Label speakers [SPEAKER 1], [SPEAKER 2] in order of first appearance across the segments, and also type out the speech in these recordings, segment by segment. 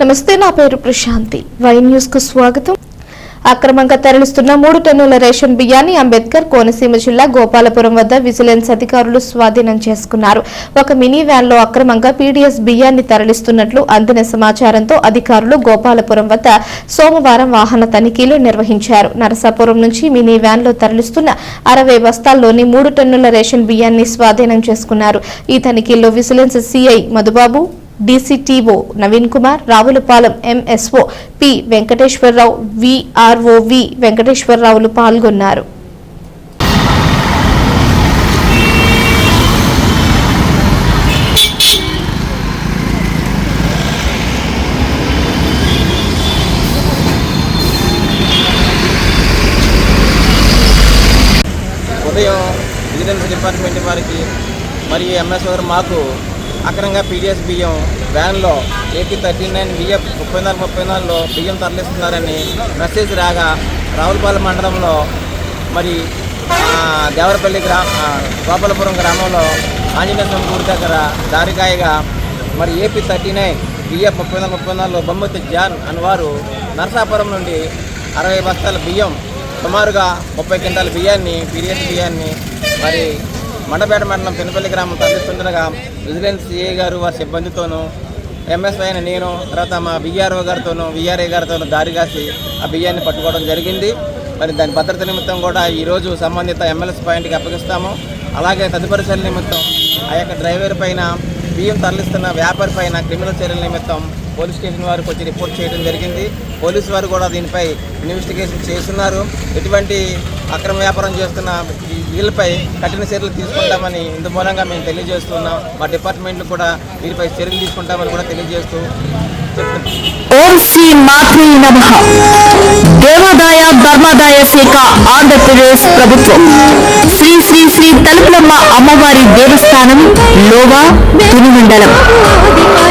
[SPEAKER 1] నమస్తే నా పేరు ప్రశాంతి. వై న్యూస్కు స్వాగతం. అక్రమంగా తరలిస్తున్న మూడు టన్నుల రేషన్ బియ్యాన్ని అంబేద్కర్ కోనసీమ జిల్లా గోపాలపురం వద్ద విజిలెన్స్ అధికారులు స్వాధీనం చేసుకున్నారు. ఒక మినీ వ్యాన్లో అక్రమంగా పీడీఎస్ బియ్యాన్ని తరలిస్తున్నట్లు అందిన సమాచారంతో అధికారులు గోపాలపురం వద్ద సోమవారం వాహన తనిఖీలు నిర్వహించారు. నరసాపురం నుంచి మినీ వ్యాన్లో తరలిస్తున్న అరవై బస్తాల్లోని మూడు టన్నుల రేషన్ బియ్యాన్ని స్వాధీనం చేసుకున్నారు. ఈ తనిఖీల్లో vigilance CI Madhubabu DCTO Naveen Kumar Ravulapalem MSO P Venkateswararao VRO V వెంకటేశ్వరరావులు పాల్గొన్నారు.
[SPEAKER 2] ఉదయం విజిలెన్స్ డిపార్ట్మెంట్ వారికి మరియు ఎంఎస్ఓ గారు మాకు అక్రమంగా పీడిఎస్ బియ్యం వ్యాన్లో ఏపీ థర్టీ నైన్ బియ్యం ముప్పై నాలుగు ముప్పై నాలుగులో బియ్యం తరలిస్తున్నారని మెసేజ్ రాగా రావులపాలెం మండలంలో మరి దేవరపల్లి గ్రా గోపాలపురం గ్రామంలో ఆంజనేయ స్వామి గుడి దగ్గర దారికాయగా మరి ఏపీ థర్టీ నైన్ బియ్యం ముప్పై నాలుగు ముప్పై నాలుగులో బొమ్మతి జాన్ అనేవారు నరసాపురం నుండి అరవై బస్తాల బియ్యం సుమారుగా ముప్పై క్వింటాల బియ్యాన్ని పీడిఎస్ బియ్యాన్ని మరి మండపేట మండలం పెనుపల్లి గ్రామం తరలిస్తుండగా విజిలెన్స్ సిఏ గారు వారి సిబ్బందితోనూ ఎంఎస్ఐ అయిన నేను తర్వాత మా బీఆర్ఓ గారితోనూ విఆర్ఏ గారితోనూ దారి కాసి ఆ బియ్యాన్ని పట్టుకోవడం జరిగింది. మరి దాని భద్రత నిమిత్తం కూడా ఈరోజు సంబంధిత ఎమ్మెల్యేస్ పాయింట్కి అప్పగిస్తాము. అలాగే తదుపరి చర్యల నిమిత్తం ఆ యొక్క డ్రైవర్ పైన బియ్యం తరలిస్తున్న వ్యాపారి పైన క్రిమినల్ చర్యల నిమిత్తం పోలీస్ స్టేషన్ వారికి వచ్చి రిపోర్ట్ చేయడం జరిగింది. పోలీసు వారు కూడా దీనిపై ఇన్వెస్టిగేషన్ చేస్తున్నారు. ఎటువంటి అక్రమ వ్యాపారం చేస్తున్న వీళ్ళపై కఠిన చర్యలు తీసుకుంటామని ఇందు మూలంగా మేము తెలియజేస్తున్నాం మా డిపార్ట్మెంట్లు కూడా వీరిపై చర్యలు తీసుకుంటామని కూడా తెలియజేస్తూ
[SPEAKER 3] ఓం శ్రీ దేవాదాయ ధర్మాదాయ శాఖ ఆంధ్రప్రదేశ్ ప్రభుత్వం. శ్రీ శ్రీ శ్రీ తలుపులమ్మ అమ్మవారి దేవస్థానం లోవా తుని మండలం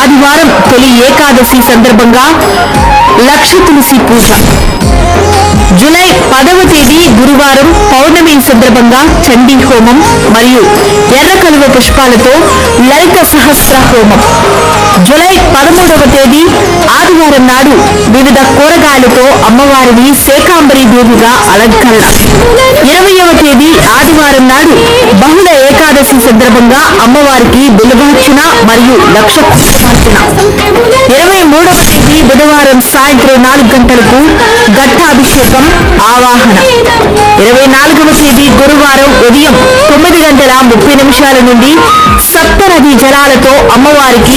[SPEAKER 3] ఆదివారం తొలి ఏకాదశి సందర్భంగా లక్ష తులసి పూజ. జూలై పదవ తేదీ గురువారం పౌర్ణమి సందర్భంగా చండీ హోమం మరియు ఎర్ర కలువ పుష్పాలతో లలిత సహస్ర హోమం. జూలై పదమూడవ తేదీ ఆదివారం నాడు వివిధ కూరగాయలతో అమ్మవారిని శేకాంబరి దేవిగా అలంకరణ. ఇరవయవ తేదీ ఆదివారం నాడు బహుళ ఏకాదశి సందర్భంగా అమ్మవారికి బిల్వార్చన మరియు లక్ష ఇరవై మూడవ తేదీ బుధవారం సాయంత్రం నాలుగు గంటలకు ఘట్టాభిషేకం ఆవాహన. ఇరవై నాలుగవ తేదీ గురువారం ఉదయం తొమ్మిది గంటల ముప్పై నిమిషాల నుండి సప్తనది జలాలతో అమ్మవారికి